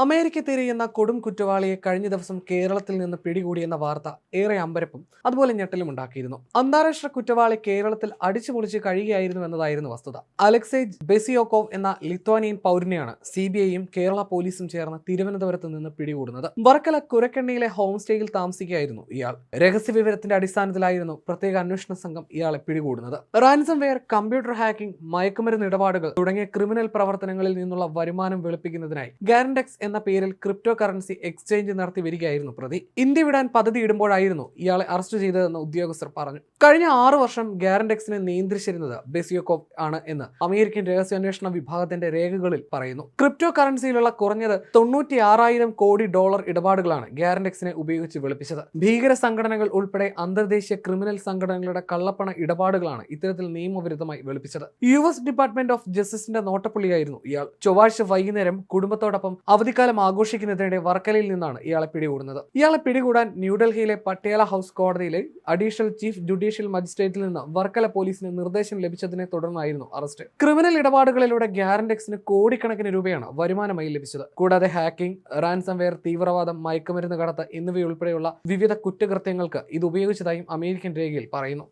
America തിരിയുന്ന കൊടും കുറ്റവാളിയെ കഴിഞ്ഞ ദിവസം കേരളത്തിൽ നിന്ന് പിടികൂടിയെന്ന വാർത്ത ഏറെ അമ്പരപ്പും അതുപോലെ ഞെട്ടലും ഉണ്ടാക്കിയിരുന്നു. അന്താരാഷ്ട്ര കുറ്റവാളി കേരളത്തിൽ അടിച്ചുപൊളിച്ച് കഴിയുകയായിരുന്നു എന്നതായിരുന്നു വസ്തുത. അലക്സേജ് ബെസിയോക്കോവ് എന്ന ലിത്വാനിയൻ പൗരനെയാണ് സി ബി ഐയും കേരള പോലീസും ചേർന്ന് തിരുവനന്തപുരത്ത് നിന്ന് പിടികൂടുന്നത്. വർക്കല കുരക്കണ്ണിയിലെ ഹോം സ്റ്റേയിൽ താമസിക്കുകയായിരുന്നു ഇയാൾ. രഹസ്യ വിവരത്തിന്റെ അടിസ്ഥാനത്തിലായിരുന്നു പ്രത്യേക അന്വേഷണ സംഘം ഇയാളെ പിടികൂടുന്നത്. റാൻസം വെയർ കമ്പ്യൂട്ടർ ഹാക്കിംഗ് മയക്കുമരുന്ന് ഇടപാടുകൾ തുടങ്ങിയ ക്രിമിനൽ പ്രവർത്തനങ്ങളിൽ നിന്നുള്ള വരുമാനം വെളുപ്പിക്കുന്നതിനായി ഗാരൻഡെക്സ് എന്ന പേരിൽ ക്രിപ്റ്റോ കറൻസി എക്സ്ചേഞ്ച് നടത്തി വരികയായിരുന്നു പ്രതി. ഇന്ത്യ വിടാൻ പദ്ധതി ഇടുമ്പോഴായിരുന്നു ഇയാളെ അറസ്റ്റ് ചെയ്തതെന്ന് ഉദ്യോഗസ്ഥർ പറഞ്ഞു. കഴിഞ്ഞ ആറു വർഷം ഗാരൻഡെക്സിനെ നിയന്ത്രിച്ചിരുന്നത് ബെസിയോക്കോവ് ആണ് എന്ന് അമേരിക്കൻ രഹസ്യാന്വേഷണ വിഭാഗത്തിന്റെ രേഖകളിൽ പറയുന്നു. ക്രിപ്റ്റോ കറൻസിയിലുള്ള കുറഞ്ഞത് തൊണ്ണൂറ്റി ആറായിരം കോടി ഡോളർ ഇടപാടുകളാണ് ഗാരൻഡെക്സിനെ ഉപയോഗിച്ച് വെളുപ്പിച്ചത്. ഭീകര സംഘടനകൾ ഉൾപ്പെടെ അന്തർദേശീയ ക്രിമിനൽ സംഘടനകളുടെ കള്ളപ്പണ ഇടപാടുകളാണ് ഇത്തരത്തിൽ നിയമവിരുദ്ധമായി വെളുപ്പിച്ചത്. യു എസ് ഡിപ്പാർട്ട്മെന്റ് ഓഫ് ജസ്റ്റിസിന്റെ നോട്ടപ്പുള്ളിയായിരുന്നു ഇയാൾ. ചൊവ്വാഴ്ച വൈകുന്നേരം കുടുംബത്തോടൊപ്പം അവധിക്കാലം ആഘോഷിക്കുന്നതിനിടെ വർക്കലയിൽ നിന്നാണ് ഇയാളെ പിടികൂടുന്നത്. ഇയാളെ പിടികൂടാൻ ന്യൂഡൽഹിയിലെ പട്യാല ഹൗസ് കോടതിയിലെ അഡീഷണൽ ചീഫ് ജുഡീഷ്യൽ മജിസ്ട്രേറ്റിൽ നിന്ന് വർക്കല പോലീസിന് നിർദ്ദേശം ലഭിച്ചതിനെ തുടർന്നായിരുന്നു അറസ്റ്റ്. ക്രിമിനൽ ഇടപാടുകളിലൂടെ ഗ്യാരൻഡെക്സിന് കോടിക്കണക്കിന് രൂപയാണ് വരുമാനമായി ലഭിച്ചത്. കൂടാതെ ഹാക്കിംഗ് റാൻസംവെയർ തീവ്രവാദം മയക്കുമരുന്ന് കടത്ത് എന്നിവയുൾപ്പെടെയുള്ള വിവിധ കുറ്റകൃത്യങ്ങൾക്ക് ഇത് ഉപയോഗിച്ചതായും അമേരിക്കൻ രേഖയിൽ പറയുന്നു.